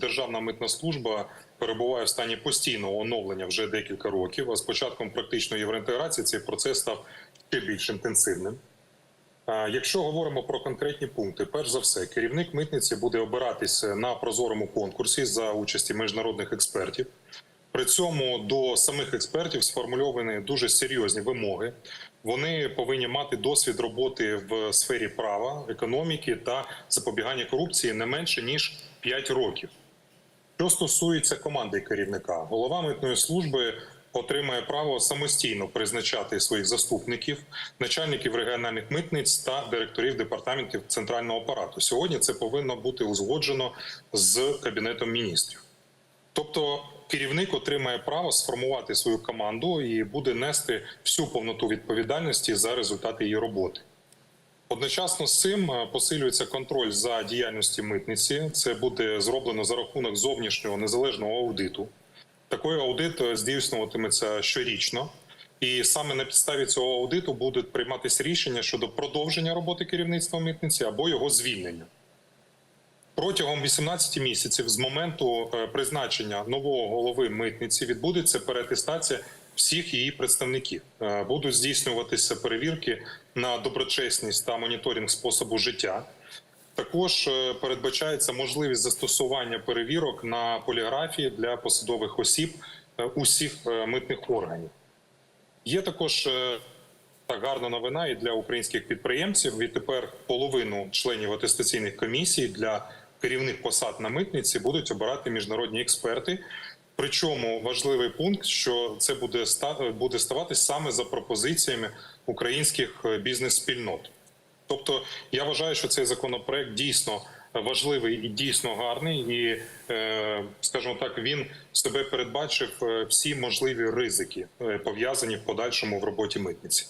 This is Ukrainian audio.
Державна митна служба перебуває в стані постійного оновлення вже декілька років. А з початком практичної євроінтеграції цей процес став ще більш інтенсивним. Якщо говоримо про конкретні пункти, перш за все, керівник митниці буде обиратися на прозорому конкурсі за участі міжнародних експертів. При цьому до самих експертів сформульовані дуже серйозні вимоги. Вони повинні мати досвід роботи в сфері права, економіки та запобігання корупції не менше ніж 5 років. Що стосується команди керівника, голова митної служби отримає право самостійно призначати своїх заступників, начальників регіональних митниць та директорів департаментів центрального апарату. Сьогодні це повинно бути узгоджено з кабінетом міністрів. Тобто керівник отримає право сформувати свою команду і буде нести всю повноту відповідальності за результати її роботи. Одночасно з цим е, посилюється контроль за діяльністю митниці. Це буде зроблено за рахунок зовнішнього незалежного аудиту. Такий аудит е, здійснюватиметься щорічно, і саме на підставі цього аудиту будуть прийматися рішення щодо продовження роботи керівництва митниці або його звільнення. Протягом 18 місяців з моменту е, призначення нового голови митниці відбудеться переатестація всіх її представників. Е, Будуть здійснюватися перевірки на доброчесність та моніторинг способу життя. Також е, передбачається можливість застосування перевірок на поліграфії для посадових осіб е, усіх митних органів. Є також так гарна новина і для українських підприємців. Відтепер половину членів атестаційних комісій для керівних посад на митниці будуть обирати міжнародні експерти. Причому важливий пункт, що це буде буде ставатись саме за пропозиціями українських е, бізнес-спільнот. Тобто, я вважаю, що цей законопроект дійсно важливий і дійсно гарний, і е, скажімо так, він себе передбачив е, всі можливі ризики, пов'язані в подальшому в роботі митниці.